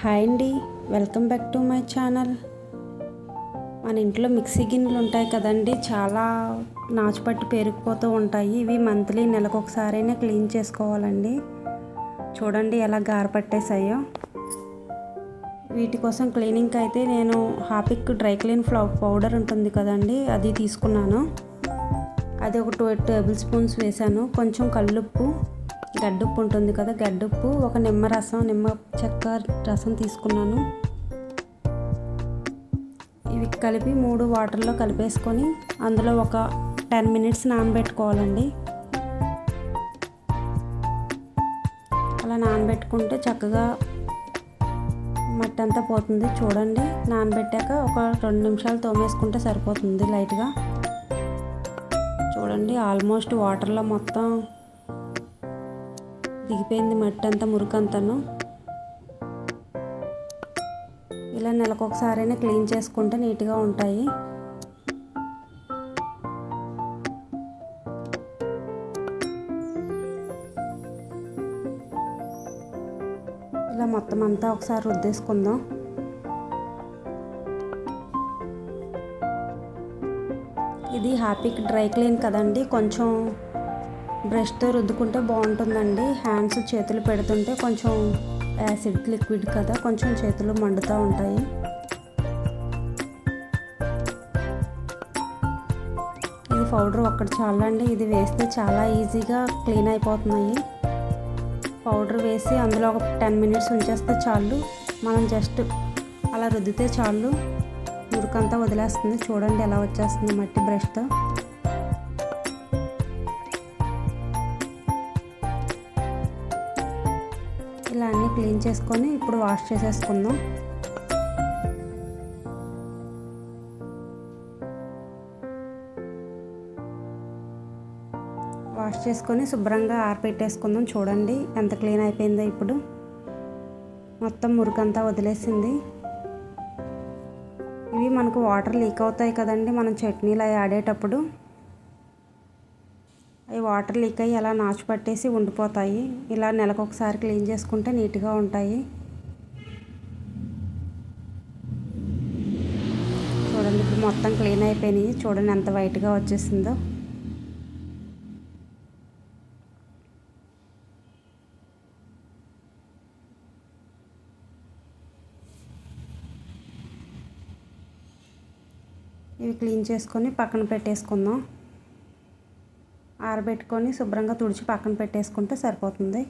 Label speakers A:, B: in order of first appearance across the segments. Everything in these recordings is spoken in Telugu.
A: హాయ్ అండి. Welcome back to my channel. మన ఇంట్లో మిక్సీ గిన్నెలు ఉంటాయి కదండి. చాలా నాచుపట్టి పేరుకుపోతూ ఉంటాయి. ఇవి మంత్లీ నెలకొకసారైనా క్లీన్ చేసుకోవాలండి. చూడండి ఎలా గారపట్టేసాయో వీటి కోసం క్లీనింగ్కి అయితే నేను Harpic dry clean flow powder ఉంటుంది కదండి. అది తీసుకున్నాను. అది ఒక టూ టేబుల్ స్పూన్స్ వేసాను కొంచెం కల్లుప్పు. గడ్డుప్పు ఉంటుంది కదా గడ్డుప్పు ఒక నిమ్మ రసం నిమ్మ చెక్క రసం తీసుకున్నాను. ఇవి కలిపి మూడు వాటర్లో కలిపేసుకొని అందులో ఒక టెన్ మినిట్స్ నానబెట్టుకోవాలండి. అలా నానబెట్టుకుంటే చక్కగా మట్టి అంతా పోతుంది. చూడండి నానబెట్టాక ఒక రెండు నిమిషాలు తోమేసుకుంటే సరిపోతుంది లైట్గా. చూడండి ఆల్మోస్ట్ వాటర్లో మొత్తం దిగిపోయింది మట్టి అంతా మురికంతను ఇలా నెలకు ఒకసారైనా క్లీన్ చేసుకుంటే నీట్గా ఉంటాయి. ఇలా మొత్తం అంతా ఒకసారి రుద్దేసుకుందాం. ఇది హ్యాపీకి డ్రై క్లీన్ కదండి కొంచెం బ్రష్తో రుద్దుకుంటే బాగుంటుందండి. హ్యాండ్స్ చేతులు పెడుతుంటే కొంచెం యాసిడ్ లిక్విడ్ కదా కొంచెం చేతులు మండుతూ ఉంటాయి. ఇది పౌడర్ ఒక్కటి చాలండి. ఇది వేస్తే చాలా ఈజీగా క్లీన్ అయిపోతున్నాయి. పౌడర్ వేసి అందులో ఒక టెన్ మినిట్స్ ఉంచేస్తే చాలు. మనం జస్ట్ అలా రుద్దితే చాలు. మురికంతా వదిలేస్తుంది. చూడండి ఎలా వచ్చేస్తుంది మట్టి బ్రష్తో. క్లీన్ చేసుకొని ఇప్పుడు వాష్ చేసేసుకుందాం. వాష్ చేసుకొని శుభ్రంగా ఆరపెట్టేసుకుందాం. చూడండి ఎంత క్లీన్ అయిపోయిందో ఇప్పుడు. మొత్తం మురికంతా వదిలేసింది. ఇవి మనకు వాటర్ లీక్ అవుతాయి కదండి మనం చట్నీలు అవి ఆడేటప్పుడు. వాటర్ లీక్ అయ్యి అలా నాచు పట్టేసి ఉండిపోతాయి. ఇలా నెలకు ఒకసారి క్లీన్ చేసుకుంటే నీట్గా ఉంటాయి. చూడండి ఇప్పుడు మొత్తం క్లీన్ అయిపోయినాయి. చూడండి ఎంత వైట్గా వచ్చేసిందో. ఇవి క్లీన్ చేసుకొని పక్కన పెట్టేసుకుందాం. ఆరబెట్టుకొని శుభ్రంగా తుడిచి పక్కన పెట్టేసుకుంటే సరిపోతుంది.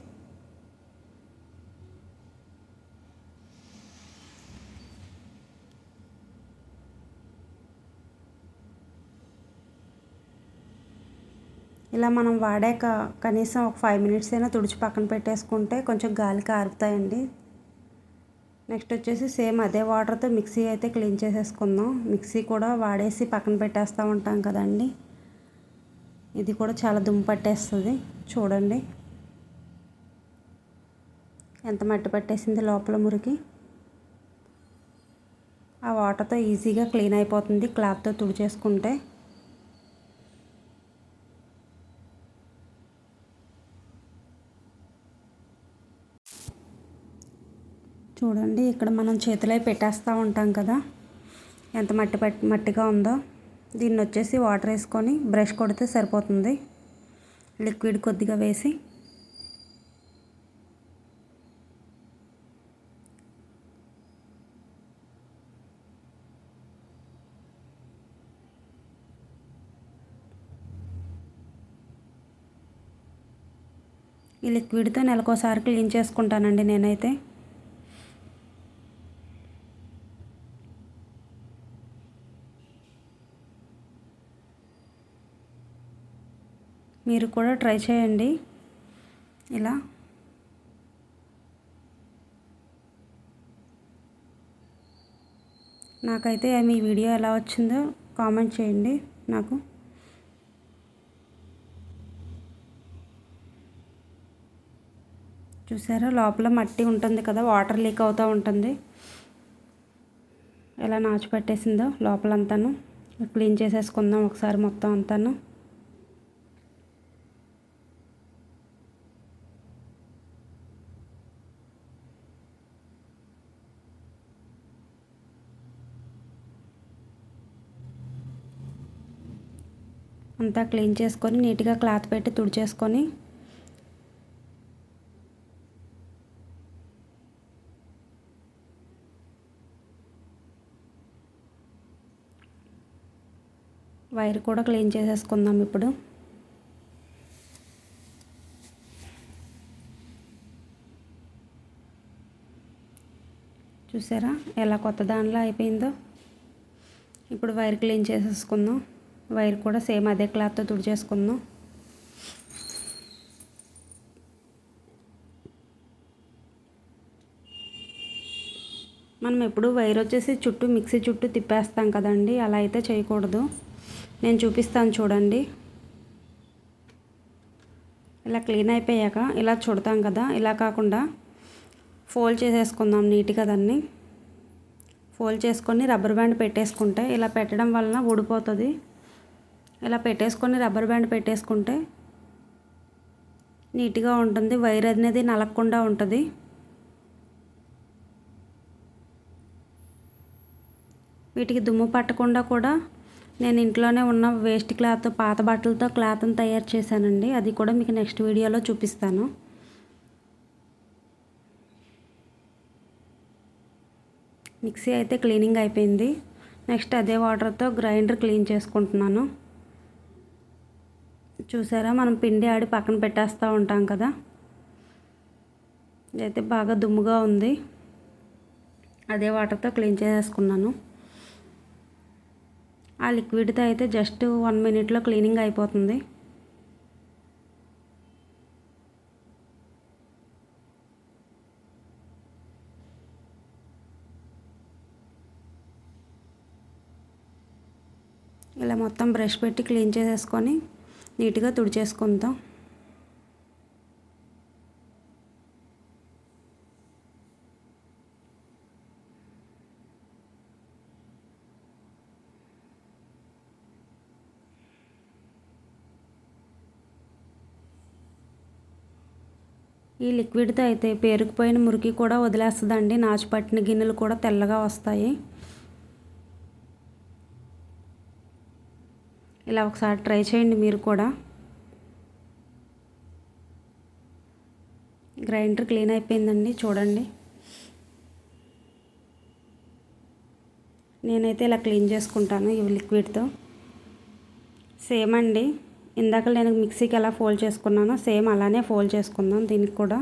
A: ఇలా మనం వాడాక కనీసం ఒక ఫైవ్ మినిట్స్ అయినా తుడిచి పక్కన పెట్టేసుకుంటే కొంచెం గాలికి కారుతాయండి. నెక్స్ట్ వచ్చేసి సేమ్ అదే వాటర్తో మిక్సీ అయితే క్లీన్ చేసేసుకుందాం. మిక్సీ కూడా వాడేసి పక్కన పెట్టేస్తూ ఉంటాం కదండి. ఇది కూడా చాలా దుమ్ము పట్టేస్తుంది. చూడండి. ఎంత మట్టి పట్టేసింది లోపల మురికి. ఆ వాటర్తో ఈజీగా క్లీన్ అయిపోతుంది క్లాత్తో తుడిచేసుకుంటే. చూడండి ఇక్కడ మనం చేతిలో పెట్టేస్తూ ఉంటాం కదా. ఎంత మట్టి మట్టిగా ఉందో. దీన్ని వచ్చేసి వాటర్ వేసుకొని బ్రష్ కొడితే సరిపోతుంది. లిక్విడ్ కొద్దిగా వేసి. ఈ లిక్విడ్తో నెలకోసారి క్లీన్ చేసుకుంటానండి నేనైతే. మీరు కూడా ట్రై చేయండి. ఇలా. నాకైతే మీ వీడియో ఎలా వచ్చిందో కామెంట్ చేయండి నాకు. చూసారా? లోపల మట్టి ఉంటుంది కదా వాటర్ లీక్ అవుతూ ఉంటుంది. ఎలా నాచు పెట్టేసిందో లోపలంతాను. క్లీన్ చేసేసుకుందాం ఒకసారి మొత్తం అంతాను. అంతా క్లీన్ చేసుకొని నీట్గా క్లాత్ పెట్టి తుడిచేసుకొని వైర్ కూడా క్లీన్ చేసేసుకుందాం ఇప్పుడు. చూసారా ఎలా కొత్త దానిలో అయిపోయిందో? ఇప్పుడు వైర్ క్లీన్ చేసేసుకుందాం. వైర్ కూడా సేమ్ అదే క్లాత్తో తుడిచేసుకుందాం. మనం ఎప్పుడు వైర్ వచ్చేసి చుట్టూ మిక్సీ చుట్టూ తిప్పేస్తాం కదండి అలా అయితే చేయకూడదు. నేను చూపిస్తాను చూడండి. ఇలా క్లీన్ అయిపోయాక ఇలా చుడతాం కదా ఇలా కాకుండా ఫోల్డ్ చేసేసుకుందాం నీట్గా దాన్ని. ఫోల్డ్ చేసుకొని రబ్బర్ బ్యాండ్ పెట్టేసుకుంటే ఇలా పెట్టడం వలన ఊడిపోతుంది. ఇలా పెట్టేసుకొని రబ్బర్ బ్యాండ్ పెట్టేసుకుంటే నీట్గా ఉంటుంది. వైర్ అనేది నలగకుండా ఉంటుంది. వీటికి దుమ్ము పట్టకుండా కూడా నేను ఇంట్లోనే ఉన్న వేస్ట్ క్లాత్ పాత బట్టలతో క్లాత్ని తయారు చేశానండి. అది కూడా మీకు నెక్స్ట్ వీడియోలో చూపిస్తాను. మిక్సీ అయితే క్లీనింగ్ అయిపోయింది. నెక్స్ట్ అదే వాటర్తో గ్రైండర్ క్లీన్ చేసుకుంటున్నాను. చూసారా? మనం పిండి ఆడి పక్కన పెట్టేస్తూ ఉంటాం కదా? ఇదైతే బాగా దుమ్ముగా ఉంది. అదే వాటర్తో క్లీన్ చేసేసుకున్నాను. ఆ లిక్విడ్తో అయితే జస్ట్ వన్ మినిట్లో క్లీనింగ్ అయిపోతుంది. ఇలా మొత్తం బ్రష్ పెట్టి క్లీన్ చేసేసుకొని నీట్గా తుడిచేసుకుందాం. ఈ లిక్విడ్తో అయితే పేరుకుపోయిన మురికి కూడా వదిలేస్తుందండి. నాచు పట్టిన గిన్నెలు కూడా తెల్లగా వస్తాయి. ఇలా ఒకసారి ట్రై చేయండి మీరు కూడా. గ్రైండర్ క్లీన్ అయిపోయిందండి చూడండి. నేనైతే ఇలా క్లీన్ చేసుకుంటాను ఈ లిక్విడ్తో. సేమ్ అండి ఇందాక నేను మిక్సీకి ఎలా ఫోల్డ్ చేసుకున్నానో సేమ్ అలానే ఫోల్డ్ చేసుకుందాం దీనికి కూడా.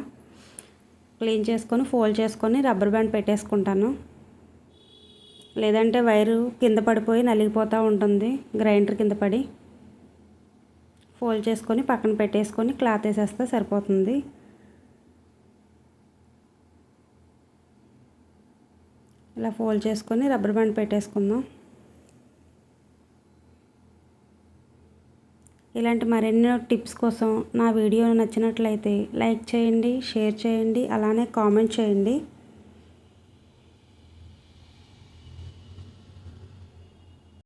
A: క్లీన్ చేసుకొని ఫోల్డ్ చేసుకొని రబ్బర్ బ్యాండ్ పెట్టేసుకుంటాను. లేదంటే వైరు కింద పడిపోయి నలిగిపోతూ ఉంటుంది గ్రైండర్ కింద పడి. ఫోల్డ్ చేసుకొని పక్కన పెట్టేసుకొని క్లాత్ వేసేస్తే సరిపోతుంది. ఇలా ఫోల్డ్ చేసుకొని రబ్బర్ బ్యాండ్ పెట్టేసుకుందాం. ఇలాంటి మరెన్నో టిప్స్ కోసం నా వీడియో నచ్చినట్లయితే లైక్ చేయండి షేర్ చేయండి అలానే కామెంట్ చేయండి.